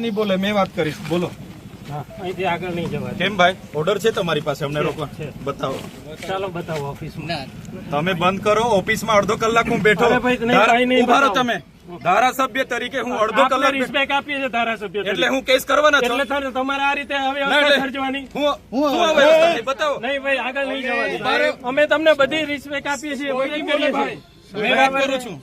નહીં બોલે મેં વાત કરીશ. બોલો. અહીંથી આગળ નહીં જવાય. કેમ ભાઈ? ઓર્ડર છે તમારી પાસે? અમને રોકવા. બતાવો. ચાલો બતાવો ઓફિસમાં તમે બંધ કરો ઓફિસમાં અડધો કલાક હું બેઠો. અરે નહીં, ધારા- કાંઈ નહીં ઊભા રહો બતાવો. તમે. ધારાસભ્ય તરીકે હું અડધો કલાક બેઠો. રિસ્પેક્ટ આપીએ છીએ ધારાસભ્ય એટલે હું કેસ કરવાના છો. એટલે તમારે આ રીતે હવે હું? બતાવો. નહીં ભાઈ આગળ નહીં અમે તમને બધી રિસ્પેક્ટ આપીએ છીએ બધી કરીએ છીએ. મેં વાત કરું છું.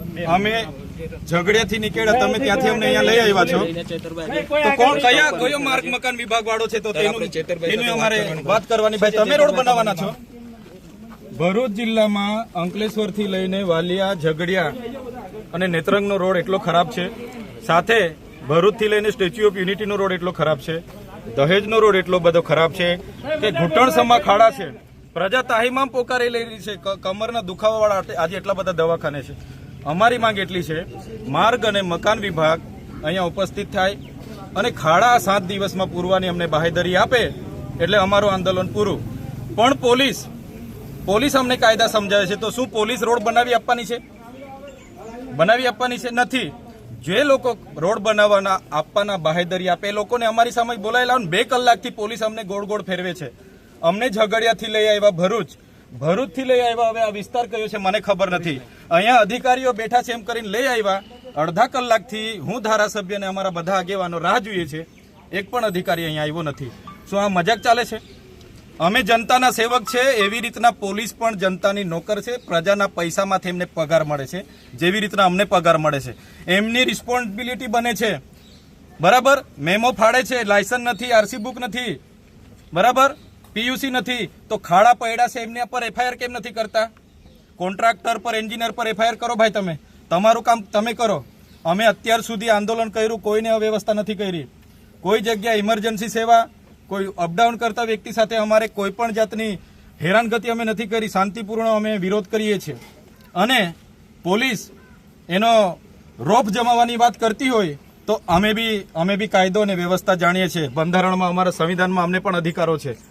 અમે ઝઘડેથી નીકળ્યા તમે ત્યાંથી અમને અહીંયા લઈ આવ્યા છો. તો કોણ કયા કયો માર્ગ મકાન વિભાગ વાળો છે તો તેનું અમારે વાત કરવાની. ભાઈ તમે રોડ બનાવવાના છો? ભરૂચ જિલ્લામાં અંકલેશ્વરથી લઈને વાલિયા ઝઘડિયા અને નેત્રંગનો રોડ એટલો ખરાબ છે. સાથે ભરૂચથી લઈને સ્ટેચ્યુ ઓફ યુનિટીનો રોડ એટલો ખરાબ છે. દહેજનો રોડ એટલો બધો ખરાબ છે કે ઘૂંટણ સમા ખાડા છે. પ્રજા તાહીમામ પોકારી લઈ રહી છે. ક- કમરના દુખાવાવાળા આજે એટલા બધા દવાખાને છે. અમારી માંગ એટલી છે, માર્ગ અને મકાન વિભાગ અહીંયા ઉપસ્થિત થાય અને ખાડા સાત દિવસમાં પૂરવાની અમને બાહેધરી આપે એટલે અમારું આંદોલન પૂરું. પણ પોલીસ પોલીસ અમને કાયદા સમજાવે છે, તો શું પોલીસ રોડ બનાવી આપવાની છે? બનાવી આપવાની છે નથી. જે લોકો રોડ બનાવવાના, આપવાના બાહેધરી આપે, એ લોકોને અમારી સામે બોલાયેલા બે કલાકથી પોલીસ અમને ગોળ ગોળ ફેરવે છે. અમને ઝઘડિયાથી લઈ આવ્યા ભરૂચ. ભરૂચથી લઈ આવ્યા. હવે આ વિસ્તાર કયો છે મને ખબર નથી. અહીંયા અધિકારીઓ બેઠા છે એમ કરીને લઈ આવ્યા. અડધા કલાકથી હું ધારાસભ્ય અને અમારા બધા આગેવાનો રાહ જોઈએ છે. એક પણ અધિકારી અહીંયા આવ્યો નથી. શું આ મજાક ચાલે છે? અમે જનતાના સેવક છે. એવી રીતના પોલીસ પણ જનતાની નોકર છે. પ્રજાના પૈસામાંથી એમને પગાર મળે છે. જેવી રીતના અમને પગાર મળે છે. એમની રિસ્પોન્સિબિલિટી બને છે. બરાબર? મેમો ફાડે છે. લાયસન્સ નથી આરસી બુક નથી. બરાબર? પીયુસી નથી, તો ખાડા પડ્યા છે, એમના પર એફઆઈઆર કેમ નથી કરતા? કોન્ટ્રાક્ટર પર એન્જિનિયર પર એફઆઈઆર કરો ભાઈ તમે. તમારું કામ તમે કરો. અમે અત્યાર સુધી આંદોલન કર્યું, કોઈને અવ્યવસ્થા નથી કરી. કોઈ જગ્યાએ ઇમરજન્સી સેવા, કોઈ અપડાઉન કરતા વ્યક્તિ સાથે અમારે કોઈ પણ જાતની હેરાનગતિ અમે નથી કરી, શાંતિપૂર્ણ અમે વિરોધ કરીએ છીએ. અને પોલીસ એનો રોપ જમાવવાની વાત કરતી હોય, તો અમે બી અમે બી કાયદો અને વ્યવસ્થા જાણીએ છીએ. બંધારણમાં, અમારા સંવિધાનમાં અમને પણ અધિકારો છે.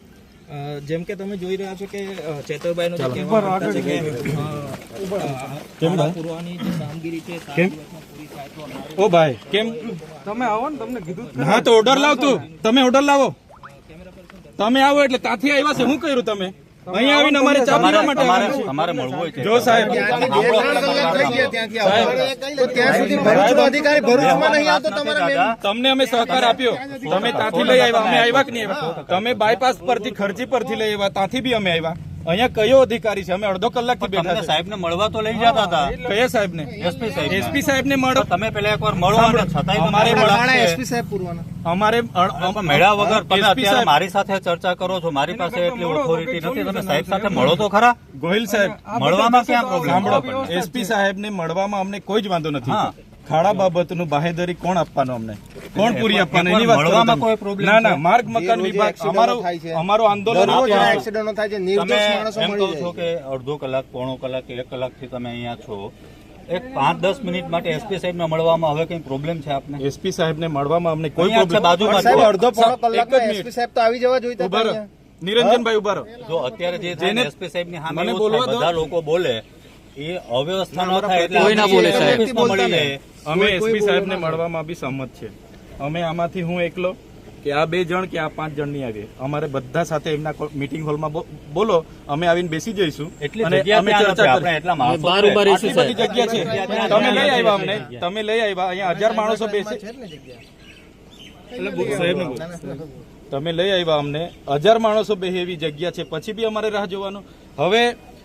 જેમ કે તમે જોઈ રહ્યા છો કે ચેતરભાઈનો જે કહેવા છે કે પૂરવાની જે કામગીરી છે અમારે ઓ ભાઈ કેમ? તમે આવો ને તમને કીધું હા તો ઓર્ડર લાવ તું તમે ઓર્ડર લાવો. તમે આવો એટલે ત્યાંથી આવ્યા છે. શું કર્યું તમે? અહીંયા આવીને અમારે ચા પીવા માટે આવ્યા છે. જો સાહેબ. તો ત્યાં સુધી ભરૂચનો અધિકારી ભરૂચમાં નહીં આવતો તમારા તમને અમે સહકાર આપ્યો. તમે ત્યાંથી લઈ આવ્યા. અમે આવ્યા કે નહીં આવ્યા? તમે બાયપાસ પરથી ખર્ચી પરથી લઈ આવ્યા. ત્યાંથી બી અમે આવ્યા. અહીંયા કયો અધિકારી છે? અમે અડધો કલાકથી બેઠા છે. સાહેબ ને મળવા તો લઈ જતા હતા. કયા સાહેબ ને એસપી સાહેબ એસપી સાહેબ ને મળો તમે પેલા એકવાર મળો અને છતાંય અમારે એસપી સાહેબ પૂરવાના. અમારે મેળા વગર તમે અત્યારે મારી સાથે ચર્ચા કરો છો. મારી પાસે એટલી ઓથોરિટી નથી. તમે સાહેબ સાથે મળો તો ખરા? ગોહિલ સાહેબ. મળવામાં ક્યાં પ્રોબ્લેમ એસપી સાહેબ ને મળવામાં અમને કોઈ જ વાંધો નથી. હા. ખાડા બાબતનું બાહેદરી કોણ આપવાનું અમને? કોણ પૂરી આપવાનું? એની વાત કોઈ પ્રોબ્લેમ ના ના માર્ગ મકાન વિભાગ અમારો અમારું આંદોલન એક્સિડન્ટો થાય છે નિર્દોષ માણસો મળી કહો છો જાય કે અડધો કલાક પોણો કલાક એક કલાકથી તમે અહીંયા છો. એક પાંચ દસ મિનિટ માટે એસપી સાહેબ ને મળવામાં હવે કઈ પ્રોબ્લેમ છે આપને? એસપી સાહેબ ને મળવામાં અમને કોઈ પ્રોબ્લેમ બાજુમાં સાહેબ. અડધો પોણો મિનિટ. એસપી સાહેબ તો આવી જવા જોઈતા હતા નિરંજનભાઈ ઊભા રહો. જો અત્યારે જે જેને- એસપી સાહેબની સામે. બધા લોકો બોલે એ અવ્યવસ્થા ન થાય એટલે કોઈ ના બોલે, સાહેબ. મળી લે. અમે એસપી સાહેબને મળવામાં બી સહમત છે. અમે આમાંથી હું એકલો કે આ બે જણ કે આ પાંચ જણ નહીં આવીએ અમારે બધા સાથે એમના મીટિંગ હોલમાં બો- બોલો અમે આવીને બેસી જઈશું. એટલે અને અમે ચર્ચા બધી જગ્યા છે. તમે લઈ આવ્યા અમને. તમે લઈ આવ્યા. અહીંયા હજાર માણસો બેસે. તમે લઈ આવ્યા અમને. હજાર માણસો બે એવી જગ્યા છે. પછી બી અમારે રાહ જોવાનું. હવે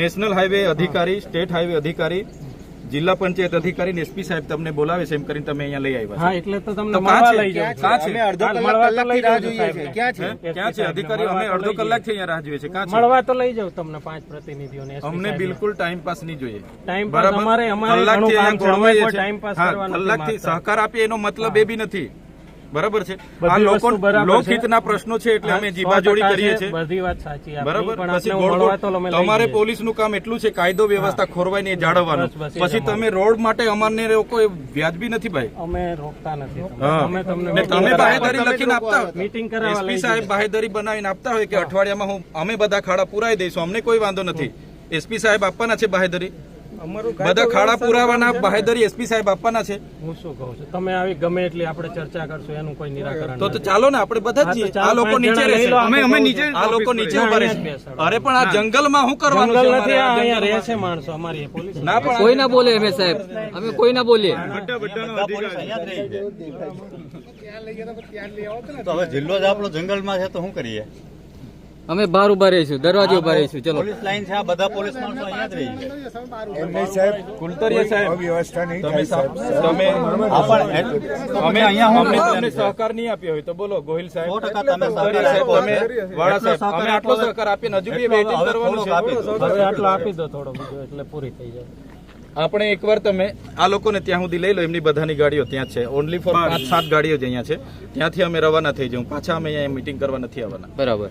નેશનલ હાઈવે અધિકારી સ્ટેટ હાઈવે અધિકારી જિલ્લા પંચાયત અધિકારી એસપી સાહેબ તમને બોલાવે છે એમ કરીને તમે અહીંયા લઈ આવ્યા હા એટલે તો તમને મળવા લઈ જાઉં છું. છે? અમે અડધો કલાક રાહ જોઈએ છે. ક્યાં છે? ક્યાં છે? અધિકારી અમે અડધો કલાકથી અહીંયા રાહ જોઈએ છે. ક્યાં છે? મળવા તો લઈ જાવ તમને પાંચ પ્રતિનિધિઓને અમને બિલકુલ ટાઈમ પાસ નહીં જોઈએ. ટાઈમ પાસ અમારે અમારે અહીંયા કોઈ ટાઈમ પાસ કરવાનો કરવા નથી સહકાર આપીએ એનો મતલબ એ બી નથી. બરાબર છે? આ લોકો. લોકહિતના પ્રશ્નો છે એટલે અમે જીબાજોડી કરીએ છીએ. બધી વાત સાચી. બરાબર? પછી આપને ગોળ મળવા તો અમે ગોળ લઈ તમારે. પોલીસનું કામ એટલું છે કાયદો વ્યવસ્થા ખોરવાય ને જાળવવાનું. પછી તમે રોડ માટે અમારને લોકો વ્યાજબી નથી ભાઈ? અમે રોકતા નથી તમને. અમે તમને તમે બાહેધરી લખીને આપતા મીટિંગ કરાવવા એસપી સાહેબ બાહેધરી બનાવીને આપતા હોય કે અઠવાડિયામાં હું અમે બધા ખાડા પુરાઈ દઈશું. અમને કોઈ વાંધો નથી. એસપી સાહેબ આપવાના છે બાહેધરી. બધા ખાડા પુરાવાના બાહેદરી એસપી સાહેબ આપવાના છે. હું શું કહું છું? તમે આવી ગમે એટલી આપણે ચર્ચા કરશું એનું કોઈ નિરાકરણ તો તો ચાલો ને આપણે બધા જ આ લોકો નીચે રહેશે. અમે અમે નીચે આ લોકો નીચે ઊભા રહેશે. અરે પણ આ જંગલમાં શું કરવાનું જંગલ નથી અહીંયા રહે છે માણસો અમારી પોલીસ ના પણ કોઈ ના બોલે અમે સાહેબ. અમે કોઈ ના બોલીએ. તો હવે જિલ્લો જ આપણો જંગલમાં છે તો શું કરીએ? અમે બહાર ઊભા રહીશું દરવાજે ઊભા રહીશું ચલો. પોલીસ લાઈન છે આ બધા પોલીસ માણસો અહીંયા જ રહી છે. કુલતરીયા સાહેબ વ્યવસ્થા નહીં તમે તમે અમે અહીંયા અમને તમને સહકાર નહીં આપ્યો હોય તો બોલો ગોહિલ સાહેબ. 100% તમે સાહેબ સહકાર તમે વાળા સાહેબ અમે આટલો. સહકાર આપીને હજુ બી વેઇટિંગ કરવાનું છે. આપી દો. હવે આટલો આપી દો થોડો બીજો એટલે પૂરી થઈ જાય. આપણે એકવાર તમે આ લોકોને ત્યાં સુધી લઈ લો એમની બધાની ગાડીઓ ત્યાં છે. ઓનલી ફોર પાંચ સાત ગાડીઓ જ અહીંયા છે. ત્યાંથી અમે રવાના થઈ જવું પાછા અમે અહીંયા મીટિંગ કરવા નથી આવવાના. બરાબર.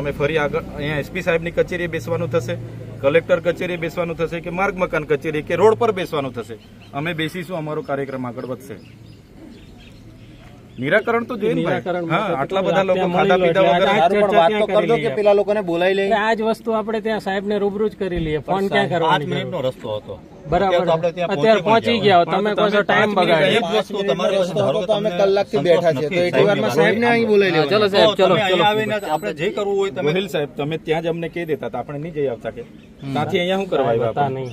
અમે ફરી આગળ અહીંયા એસપી સાહેબની કચેરીએ બેસવાનું થશે, કલેક્ટર કચેરીએ બેસવાનું થશે કે માર્ગ મકાન કચેરી કે રોડ પર બેસવાનું થશે. અમે બેસીશું, અમારો કાર્યક્રમ આગળ વધશે. નિરાકરણ તો જોઈએ આટલા બધા લોકો ત્યાં ખાધા પીધા એટલે વગર આ ચર્ચા ત્યાં કરી પેલા લોકોને બોલાવી લઈએ? આ જ વસ્તુ આપણે ત્યાં સાહેબ ને રૂબરૂ જ કરી લઈએ. ફોન ક્યાં કરવાની મિનિટનો? રસ્તો હતો. બરાબર. અત્યારે તો પહોંચી ગયા તમે કહો છો ટાઈમ પાંચ મિનિટ એક વસ્તુ તમારી પાસે ધારો કે તમને કલાકથી બેઠા છે તો એટલી વારમાં સાહેબને અહીં બોલાવી લેવા ચલો સાહેબ તો ચલો આવીને આપણે જે કરવું હોય તમે સાહેબ તમે ત્યાં જ અમને કહી દેતા આપણે નહીં જઈ આવતા કે. ત્યાંથી અહીંયા શું કરવા આવ્યા નહીં.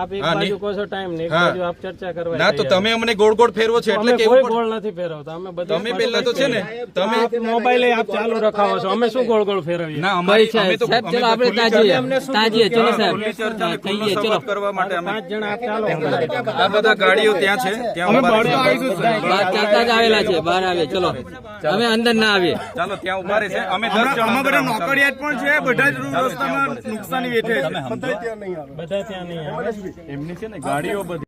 આપ એક બાજુ કહો છો ટાઈમ ને એક બાજુ આપ ચર્ચા કરવા ના તો તમે અમને ગોળ ગોળ ફેરવો છો એટલે અમે કેવું કોઈ ગોળ નથી ફેરવતા અમે બધા તમે પહેલા તો છે ને તમે મોબાઈલ આપ ચાલુ રખાવો છો અમે શું ગોળ ગોળ ફેરવીએ? ના અમારી અમે તો સાહેબ, ચલો આપણે ત્યાં જઈએ, ચલો સાહેબ. ખુલ્લી ચર્ચા ને ખુલ્લો ચલો. સંવાદ કરવા માટે અમે પાંચ જણા આપ ચાલો. આ બધા ગાડીઓ ત્યાં છે ત્યાં ઊભા રહેશે. બહાર ચાલતા જ આવેલા છે બહાર આવે ચલો. અમે અંદર ના આવીએ. ચાલો ત્યાં ઊભા રહેશે અમે દસ જણ બધા નોકરિયાત પણ છે બધા જ રસ્તામાં નુકસાની વેઠે બધા ત્યાં નહીં આવે. એમની છે ને ગાડીઓ બધી.